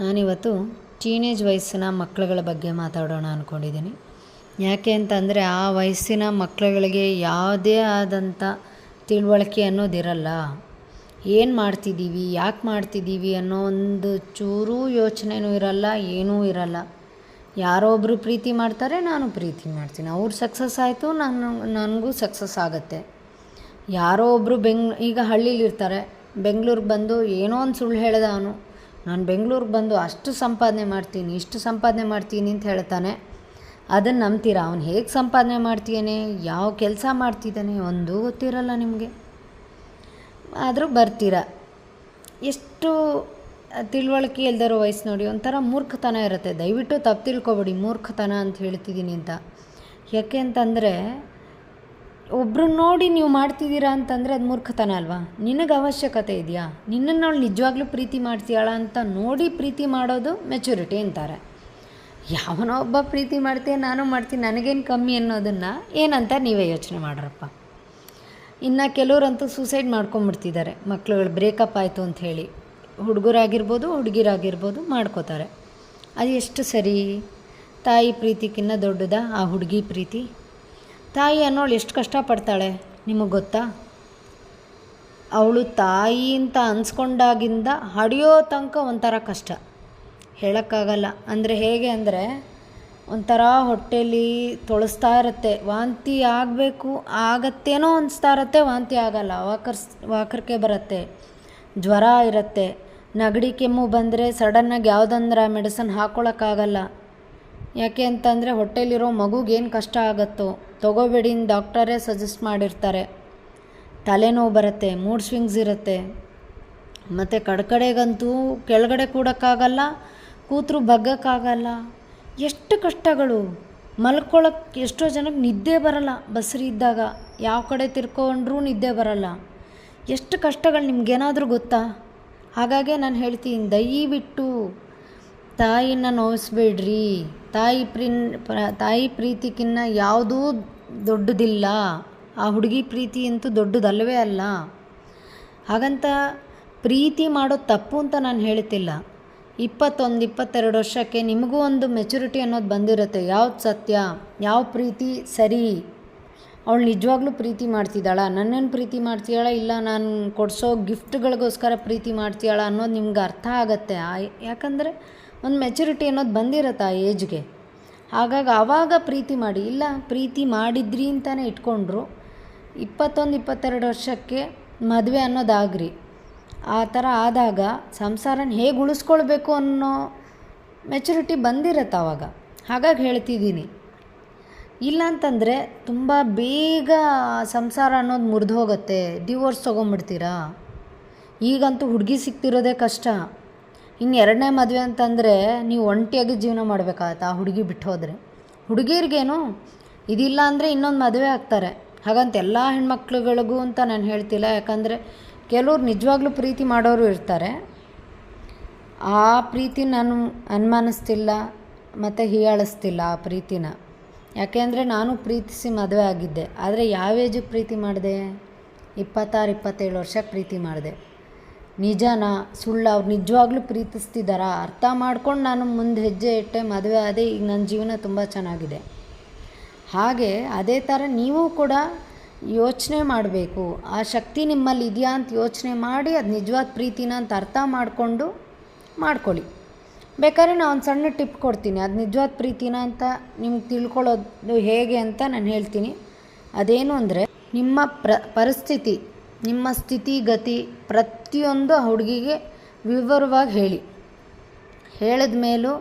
ನಾನಿವತ್ತು ಟೀನೇಜ್ ವಯಸ್ಸಿನ ಮಕ್ಕಳುಗಳ ಬಗ್ಗೆ ಮಾತಾಡೋಣ ಅಂದ್ಕೊಂಡಿದ್ದೀನಿ ಯಾಕೆ ಅಂತಂದರೆ ಆ ವಯಸ್ಸಿನ ಮಕ್ಕಳುಗಳಿಗೆ ಯಾವುದೇ ಆದಂಥ ತಿಳುವಳಿಕೆ ಅನ್ನೋದಿರಲ್ಲ. ಏನು ಮಾಡ್ತಿದ್ದೀವಿ, ಯಾಕೆ ಮಾಡ್ತಿದ್ದೀವಿ ಅನ್ನೋ ಒಂದು ಚೂರೂ ಯೋಚನೆನೂ ಇರಲ್ಲ, ಏನೂ ಇರಲ್ಲ. ಯಾರೋ ಒಬ್ಬರು ಪ್ರೀತಿ ಮಾಡ್ತಾರೆ, ನಾನು ಪ್ರೀತಿ ಮಾಡ್ತೀನಿ. ಅವ್ರು ಸಕ್ಸಸ್ ಆಯಿತು, ನಾನು, ನನಗೂ ಸಕ್ಸಸ್ ಆಗುತ್ತೆ. ಯಾರೋ ಒಬ್ಬರು ಬೆಂಗ್, ಈಗ ಹಳ್ಳೀಲಿರ್ತಾರೆ. ಬೆಂಗಳೂರಿಗೆ ಬಂದು ಏನೋ ಒಂದು ಸುಳ್ಳು ಹೇಳ್ದ ಅವನು. ನಾನು ಬೆಂಗಳೂರಿಗೆ ಬಂದು ಅಷ್ಟು ಸಂಪಾದನೆ ಮಾಡ್ತೀನಿ, ಇಷ್ಟು ಸಂಪಾದನೆ ಮಾಡ್ತೀನಿ ಅಂತ ಹೇಳ್ತಾನೆ. ಅದನ್ನು ನಂಬ್ತೀರಾ? ಅವನು ಹೇಗೆ ಸಂಪಾದನೆ ಮಾಡ್ತೀಯಾನೆ? ಯಾವ ಕೆಲಸ ಮಾಡ್ತಿದ್ದಾನೆ ಒಂದೂ ಗೊತ್ತಿರಲ್ಲ ನಿಮಗೆ. ಆದರೂ ಬರ್ತೀರ? ಎಷ್ಟು ತಿಳುವಳಿಕೆ ಇಲ್ದಿರೋ ವಯಸ್ಸು ನೋಡಿ, ಒಂಥರ ಮೂರ್ಖತನ ಇರುತ್ತೆ. ದಯವಿಟ್ಟು ತಪ್ಪು ತಿಳ್ಕೊಬೇಡಿ, ಮೂರ್ಖತನ ಅಂತ ಹೇಳ್ತಿದ್ದೀನಿ ಅಂತ. ಯಾಕೆ ಅಂತಂದರೆ ಒಬ್ರನ್ನ ನೋಡಿ ನೀವು ಮಾಡ್ತಿದ್ದೀರಾ ಅಂತಂದರೆ ಅದು ಮೂರ್ಖತನ ಅಲ್ವಾ? ನಿನಗೆ ಅವಶ್ಯಕತೆ ಇದೆಯಾ? ನಿನ್ನನ್ನು ಅವಳು ನಿಜವಾಗ್ಲೂ ಪ್ರೀತಿ ಮಾಡ್ತೀಯಾಳ ಅಂತ ನೋಡಿ ಪ್ರೀತಿ ಮಾಡೋದು ಮೆಚುರಿಟಿ ಅಂತಾರೆ. ಯಾವನೋ ಒಬ್ಬ ಪ್ರೀತಿ ಮಾಡ್ತೀಯ, ನಾನು ಮಾಡ್ತೀನಿ, ನನಗೇನು ಕಮ್ಮಿ ಅನ್ನೋದನ್ನು ಏನಂತ ನೀವೇ ಯೋಚನೆ ಮಾಡ್ರಪ್ಪ. ಇನ್ನು ಕೆಲವರಂತೂ ಸೂಸೈಡ್ ಮಾಡ್ಕೊಂಬಿಡ್ತಿದ್ದಾರೆ, ಮಕ್ಳುಗಳು ಬ್ರೇಕಪ್ ಆಯಿತು ಅಂತ ಹೇಳಿ. ಹುಡುಗರಾಗಿರ್ಬೋದು, ಹುಡುಗಿರಾಗಿರ್ಬೋದು ಮಾಡ್ಕೋತಾರೆ. ಅದು ಎಷ್ಟು ಸರಿ? ತಾಯಿ ಪ್ರೀತಿಗಿನ್ನ ದೊಡ್ಡದಾ? ಆ ಹುಡುಗಿ ಪ್ರೀತಿ? ತಾಯಿ ಅನ್ನೋಳು ಎಷ್ಟು ಕಷ್ಟಪಡ್ತಾಳೆ? ನಿಮಗೆ ಗೊತ್ತಾ? ಅವಳು ತಾಯಿ ಅಂತ ಅನ್ಸ್ಕೊಂಡಾಗಿಂದ ಹಡಿಯೋ ತನಕ ಒಂಥರ ಕಷ್ಟ. ಹೇಳೋಕ್ಕಾಗಲ್ಲ. ಅಂದರೆ ಹೇಗೆ ಅಂದರೆ, ಒಂಥರ ಹೊಟ್ಟೆಲಿ ತೊಳಸ್ತಾ ಇರುತ್ತೆ. ವಾಂತಿ ಆಗಬೇಕು, ಆಗತ್ತೇನೋ ಅನಿಸ್ತಾ ಇರುತ್ತೆ. ವಾಂತಿ ಆಗಲ್ಲ. ವಾಕರ್ಸ್, ವಾಕರ್ಕೆ ಬರುತ್ತೆ. ಜ್ವರ ಇರುತ್ತೆ. ನೆಗಡಿ ಕೆಮ್ಮು ಬಂದರೆ ಸಡನ್ನಾಗಿ ಯಾವುದಂದ್ರೆ ಮೆಡಿಸನ್ ಹಾಕ್ಕೊಳಕ್ಕಾಗಲ್ಲ ಯಾಕೆ ಅಂತಂದರೆ ಹೊಟ್ಟೆಲಿರೋ ಮಗುಗೇನು ಕಷ್ಟ ಆಗುತ್ತೋ ತೊಗೋಬೇಡಿ ಡಾಕ್ಟರೇ ಸಜೆಸ್ಟ್ ಮಾಡಿರ್ತಾರೆ. ತಲೆನೋವು ಬರುತ್ತೆ, ಮೂಡ್ ಸ್ವಿಂಗ್ಸ್ ಇರುತ್ತೆ. ಮತ್ತು ಕಡೆಗಂತೂ ಕೆಳಗಡೆ ಕೂಡೋಕ್ಕಾಗಲ್ಲ, ಕೂತರು ಬಗ್ಗಕ್ಕಾಗಲ್ಲ. ಎಷ್ಟು ಕಷ್ಟಗಳು. ಮಲ್ಕೊಳ್ಳೋಕ್ಕೆ ಎಷ್ಟೋ ಜನಕ್ಕೆ ನಿದ್ದೆ ಬರಲ್ಲ ಬಸ್ರಿ ಇದ್ದಾಗ. ಯಾವ ಕಡೆ ತಿರ್ಕೊಂಡ್ರೂ ನಿದ್ದೆ ಬರಲ್ಲ. ಎಷ್ಟು ಕಷ್ಟಗಳು ನಿಮಗೇನಾದರೂ ಗೊತ್ತಾ? ಹಾಗಾಗಿ ನಾನು ಹೇಳ್ತೀನಿ, ದಯವಿಟ್ಟು ತಾಯಿನ ನೋಯಿಸ್ಬೇಡ್ರಿ ತಾಯಿ ಪ್ರಿನ್, ಪ್ರ, ತಾಯಿ ಪ್ರೀತಿಗಿನ್ನ ಯಾವುದೂ ದೊಡ್ಡದಿಲ್ಲ. ಆ ಹುಡುಗಿ ಪ್ರೀತಿ ಅಂತೂ ದೊಡ್ಡದಲ್ಲವೇ ಅಲ್ಲ. ಹಾಗಂತ ಪ್ರೀತಿ ಮಾಡೋ ತಪ್ಪು ಅಂತ ನಾನು ಹೇಳ್ತಿಲ್ಲ ಇಪ್ಪತ್ತೊಂದು, ಇಪ್ಪತ್ತೆರಡು ವರ್ಷಕ್ಕೆ ನಿಮಗೂ ಒಂದು ಮೆಚುರಿಟಿ ಅನ್ನೋದು ಬಂದಿರುತ್ತೆ. ಯಾವ್ದು ಸತ್ಯ, ಯಾವ ಪ್ರೀತಿ ಸರಿ? ಅವಳು ನಿಜವಾಗ್ಲೂ ಪ್ರೀತಿ ಮಾಡ್ತಿದ್ದಾಳ. ನನ್ನನ್ನು ಪ್ರೀತಿ ಮಾಡ್ತೀಯಾಳ, ಇಲ್ಲ ನಾನು ಕೊಡಿಸೋ ಗಿಫ್ಟ್ಗಳಿಗೋಸ್ಕರ ಪ್ರೀತಿ ಮಾಡ್ತೀಯಾಳ ಅನ್ನೋದು ನಿಮ್ಗೆ ಅರ್ಥ ಆಗತ್ತೆ. ಯಾಕಂದರೆ ಒಂದು ಮೆಚುರಿಟಿ ಅನ್ನೋದು ಬಂದಿರತ್ತೆ ಆ ಏಜ್ಗೆ ಹಾಗಾಗಿ ಆವಾಗ ಪ್ರೀತಿ ಮಾಡಿ, ಇಲ್ಲ ಪ್ರೀತಿ ಮಾಡಿದ್ರಿ ಅಂತಲೇ ಇಟ್ಕೊಂಡ್ರು, ಇಪ್ಪತ್ತೊಂದು, ಇಪ್ಪತ್ತೆರಡು ವರ್ಷಕ್ಕೆ ಮದುವೆ ಅನ್ನೋದಾಗ್ರಿ. ಆ ಥರ ಆದಾಗ ಸಂಸಾರನ ಹೇಗೆ ಉಳಿಸ್ಕೊಳ್ಬೇಕು ಅನ್ನೋ ಮೆಚುರಿಟಿ ಬಂದಿರತ್ತೆ ಆವಾಗ. ಹಾಗಾಗಿ ಹೇಳ್ತಿದ್ದೀನಿ. ಇಲ್ಲ ಅಂತಂದರೆ ತುಂಬ ಬೇಗ ಸಂಸಾರ ಅನ್ನೋದು ಮುರಿದು ಹೋಗುತ್ತೆ ಡಿವೋರ್ಸ್ ತೊಗೊಂಬಿಡ್ತೀರಾ? ಈಗಂತೂ ಹುಡುಗಿ ಸಿಕ್ತಿರೋದೇ ಕಷ್ಟ. ಇನ್ನು ಎರಡನೇ ಮದುವೆ ಅಂತಂದರೆ ನೀವು ಒಂಟಿಯಾಗಿ ಜೀವನ ಮಾಡಬೇಕಾಗತ್ತೆ ಆ ಹುಡುಗಿ ಬಿಟ್ಟು ಹೋದರೆ ಹುಡುಗಿರಿಗೇನು ಇದಿಲ್ಲ ಅಂದರೆ ಇನ್ನೊಂದು ಮದುವೆ ಆಗ್ತಾರೆ. ಹಾಗಂತ ಎಲ್ಲ ಹೆಣ್ಮಕ್ಳುಗಳಿಗೂ ಅಂತ ನಾನು ಹೇಳ್ತಿಲ್ಲ. ಯಾಕಂದರೆ ಕೆಲವ್ರು ನಿಜವಾಗ್ಲೂ ಪ್ರೀತಿ ಮಾಡೋರು ಇರ್ತಾರೆ. ಆ ಪ್ರೀತಿ ನಾನು ಅನುಮಾನಿಸ್ತಿಲ್ಲ, ಮತ್ತು ಹೀಯಾಳಿಸ್ತಿಲ್ಲ ಆ ಪ್ರೀತಿನ. ಯಾಕೆಂದರೆ ನಾನು ಪ್ರೀತಿಸಿ ಮದುವೆ ಆಗಿದ್ದೆ. ಆದರೆ ಯಾವ ಏಜಿಗೆ ಪ್ರೀತಿ ಮಾಡಿದೆ? ಇಪ್ಪತ್ತಾರು, ಇಪ್ಪತ್ತೇಳು ವರ್ಷಕ್ಕೆ ಪ್ರೀತಿ ಮಾಡಿದೆ. ನಿಜನಾ, ಸುಳ್ಳು ಅವ್ರು ನಿಜವಾಗ್ಲೂ ಪ್ರೀತಿಸ್ತಿದ್ದಾರಾ ಅರ್ಥ ಮಾಡ್ಕೊಂಡು ನಾನು ಮುಂದೆ ಹೆಜ್ಜೆ ಇಟ್ಟೆ, ಮದುವೆ ಆದೆ ಈಗ ನನ್ನ ಜೀವನ ತುಂಬ ಚೆನ್ನಾಗಿದೆ. ಹಾಗೆ ಅದೇ ಥರ ನೀವು ಕೂಡ ಯೋಚನೆ ಮಾಡಬೇಕು. ಆ ಶಕ್ತಿ ನಿಮ್ಮಲ್ಲಿ ಇದೆಯಾ ಅಂತ ಯೋಚನೆ ಮಾಡಿ, ಅದು ನಿಜವಾದ ಪ್ರೀತಿನ ಅಂತ ಅರ್ಥ ಮಾಡಿಕೊಂಡು ಮಾಡ್ಕೊಳ್ಳಿ. ಬೇಕಾದ್ರೆ ನಾನು ಒಂದು ಸಣ್ಣ ಟಿಪ್ ಕೊಡ್ತೀನಿ. ಅದು ನಿಜವಾದ ಪ್ರೀತಿನ ಅಂತ ನಿಮ್ಗೆ ತಿಳ್ಕೊಳ್ಳೋದು ಹೇಗೆ ಅಂತ ನಾನು ಹೇಳ್ತೀನಿ. ಅದೇನು ಅಂದರೆ, ನಿಮ್ಮ ಪ್ರ, ಪರಿಸ್ಥಿತಿ ನಿಮ್ಮ ಸ್ಥಿತಿ, ಗತಿ ಪ್ರತಿಯೊಂದು ಹುಡುಗಿಗೆ ವಿವರವಾಗಿ ಹೇಳಿ. ಹೇಳಿದ ಮೇಲೂ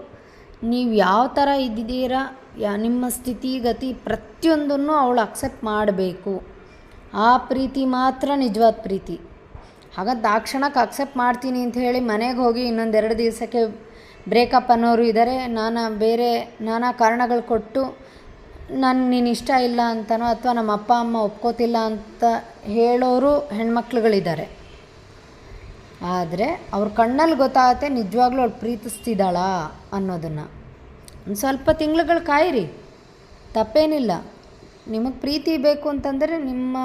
ನೀವು ಯಾವ ಥರ ಇದ್ದೀರಾ ಯಾ ನಿಮ್ಮ ಸ್ಥಿತಿ, ಗತಿ ಪ್ರತಿಯೊಂದನ್ನು ಅವಳು ಅಕ್ಸೆಪ್ಟ್ ಮಾಡಬೇಕು. ಆ ಪ್ರೀತಿ ಮಾತ್ರ ನಿಜವಾದ ಪ್ರೀತಿ. ಹಾಗಂತ ಆ ಕ್ಷಣಕ್ಕೆ ಅಕ್ಸೆಪ್ಟ್ ಮಾಡ್ತೀನಿ ಅಂತ ಹೇಳಿ ಮನೆಗೆ ಹೋಗಿ ಇನ್ನೊಂದೆರಡು ದಿವಸಕ್ಕೆ ಬ್ರೇಕಪ್ ಅನ್ನೋರು ಇದ್ದಾರೆ. ನಾನಾ ಬೇರೆ ನಾನಾ ಕಾರಣಗಳು ಕೊಟ್ಟು ನಾನು ನೀನು ಇಷ್ಟ ಇಲ್ಲ ಅಂತನೋ ಅಥವಾ ನಮ್ಮ ಅಪ್ಪ, ಅಮ್ಮ ಒಪ್ಕೋತಿಲ್ಲ ಅಂತ ಹೇಳೋರು ಹೆಣ್ಮಕ್ಳುಗಳಿದ್ದಾರೆ. ಆದರೆ ಅವ್ರ ಕಣ್ಣಲ್ಲಿ ಗೊತ್ತಾಗತ್ತೆ ನಿಜವಾಗ್ಲೂ ಅವಳು ಪ್ರೀತಿಸ್ತಿದ್ದಾಳಾ ಅನ್ನೋದನ್ನು. ಒಂದು ಸ್ವಲ್ಪ ತಿಂಗಳುಗಳು ಕಾಯಿರಿ. ತಪ್ಪೇನಿಲ್ಲ. ನಿಮಗೆ ಪ್ರೀತಿ ಬೇಕು ಅಂತಂದರೆ ನಿಮ್ಮ,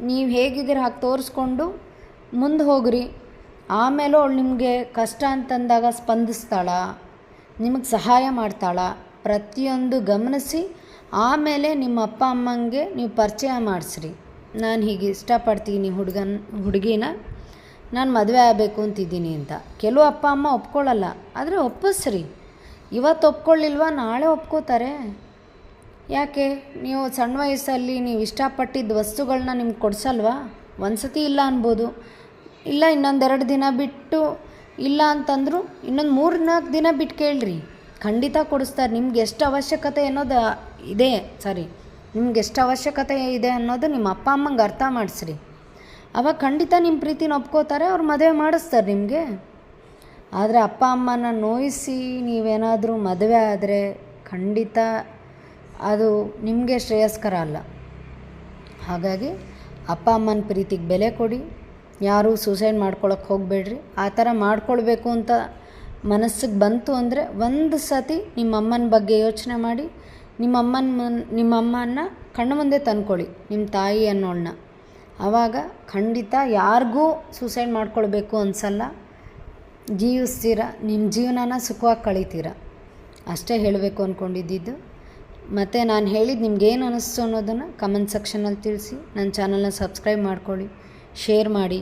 ನೀವು ಹೇಗಿದ್ದೀರ ಹಾಗೆ ತೋರಿಸ್ಕೊಂಡು ಮುಂದೆ ಹೋಗ್ರಿ. ಆಮೇಲೆ ಅವಳು ನಿಮಗೆ ಕಷ್ಟ ಅಂತಂದಾಗ ಸ್ಪಂದಿಸ್ತಾಳ? ನಿಮಗೆ ಸಹಾಯ ಮಾಡ್ತಾಳ? ಪ್ರತಿಯೊಂದು ಗಮನಿಸಿ ಆಮೇಲೆ ನಿಮ್ಮ ಅಪ್ಪ ಅಮ್ಮಂಗೆ ನೀವು ಪರಿಚಯ ಮಾಡಿಸ್ರಿ. ನಾನು ಹೀಗೆ ಇಷ್ಟಪಡ್ತೀನಿ ಹುಡುಗನ, ಹುಡುಗಿನ. ನಾನು ಮದುವೆ ಆಗಬೇಕು ಅಂತಿದ್ದೀನಿ ಅಂತ. ಕೆಲವು ಅಪ್ಪ ಅಮ್ಮ ಒಪ್ಕೊಳ್ಳಲ್ಲ ಆದರೆ ಒಪ್ಪಿಸ್ರಿ. ಇವತ್ತು ಒಪ್ಕೊಳ್ಳಿಲ್ವ? ನಾಳೆ ಒಪ್ಕೋತಾರೆ. ಯಾಕೆ? ನೀವು ಸಣ್ಣ ವಯಸ್ಸಲ್ಲಿ ನೀವು ಇಷ್ಟಪಟ್ಟಿದ್ದ ವಸ್ತುಗಳನ್ನ ನಿಮ್ಗೆ ಕೊಡಿಸಲ್ವಾ? ಒಂದು ಸತಿ ಇಲ್ಲ ಅನ್ಬೋದು. ಇಲ್ಲ ಇನ್ನೊಂದೆರಡು ದಿನ ಬಿಟ್ಟು ಇಲ್ಲ ಅಂತಂದರೂ ಇನ್ನೊಂದು ಮೂರು ನಾಲ್ಕು ದಿನ ಬಿಟ್ಟು ಕೇಳ್ರಿ. ಖಂಡಿತ ಕೊಡಿಸ್ತಾರೆ. ನಿಮ್ಗೆ ಎಷ್ಟು ಅವಶ್ಯಕತೆ ಅನ್ನೋದು ಇದೆ, ಸಾರಿ. ನಿಮ್ಗೆ ಎಷ್ಟು ಅವಶ್ಯಕತೆ ಇದೆ ಅನ್ನೋದು ನಿಮ್ಮ ಅಪ್ಪ ಅಮ್ಮಂಗೆ ಅರ್ಥ ಮಾಡಿಸ್ರಿ. ಅವಾಗ ಖಂಡಿತ ನಿಮ್ಮ ಪ್ರೀತಿನ ಒಪ್ಕೋತಾರೆ, ಅವ್ರು ಮದುವೆ ಮಾಡಿಸ್ತಾರೆ ನಿಮಗೆ. ಆದರೆ ಅಪ್ಪ ಅಮ್ಮನ ನೋಯಿಸಿ ನೀವೇನಾದರೂ ಮದುವೆ ಆದರೆ ಖಂಡಿತ ಅದು ನಿಮಗೆ ಶ್ರೇಯಸ್ಕರ ಅಲ್ಲ. ಹಾಗಾಗಿ ಅಪ್ಪ ಅಮ್ಮನ ಪ್ರೀತಿಗೆ ಬೆಲೆ ಕೊಡಿ. ಯಾರೂ ಸೂಸೈಡ್ ಮಾಡ್ಕೊಳಕ್ಕೆ ಹೋಗಬೇಡ್ರಿ. ಆ ಥರ ಮಾಡ್ಕೊಳ್ಬೇಕು ಅಂತ ಮನಸ್ಸಿಗೆ ಬಂತು ಅಂದರೆ ಒಂದು ಸತಿ ನಿಮ್ಮ ಅಮ್ಮನ ಬಗ್ಗೆ ಯೋಚನೆ ಮಾಡಿ ನಿಮ್ಮ ಅಮ್ಮನ ಕಣ್ಣ ಮುಂದೆ ತಂದ್ಕೊಳ್ಳಿ ನಿಮ್ಮ ತಾಯಿ ಅನ್ನೋಳನ್ನ. ಆವಾಗ ಖಂಡಿತ ಯಾರಿಗೂ ಸೂಸೈಡ್ ಮಾಡ್ಕೊಳ್ಬೇಕು ಅನಿಸಲ್ಲ. ಜೀವಿಸ್ತೀರ ನಿಮ್ಮ ಜೀವನನ ಸುಖವಾಗಿ ಕಳೀತೀರ. ಅಷ್ಟೇ ಹೇಳಬೇಕು ಅಂದ್ಕೊಂಡಿದ್ದಿದ್ದು ಮತ್ತು ನಾನು ಹೇಳಿದ್ದು ನಿಮ್ಗೇನು ಅನ್ನಿಸ್ತು ಅನ್ನೋದನ್ನು ಕಮೆಂಟ್ ಸೆಕ್ಷನಲ್ಲಿ ತಿಳಿಸಿ. ನನ್ನ ಚಾನಲ್ನ ಸಬ್ಸ್ಕ್ರೈಬ್ ಮಾಡ್ಕೊಳ್ಳಿ ಶೇರ್ ಮಾಡಿ.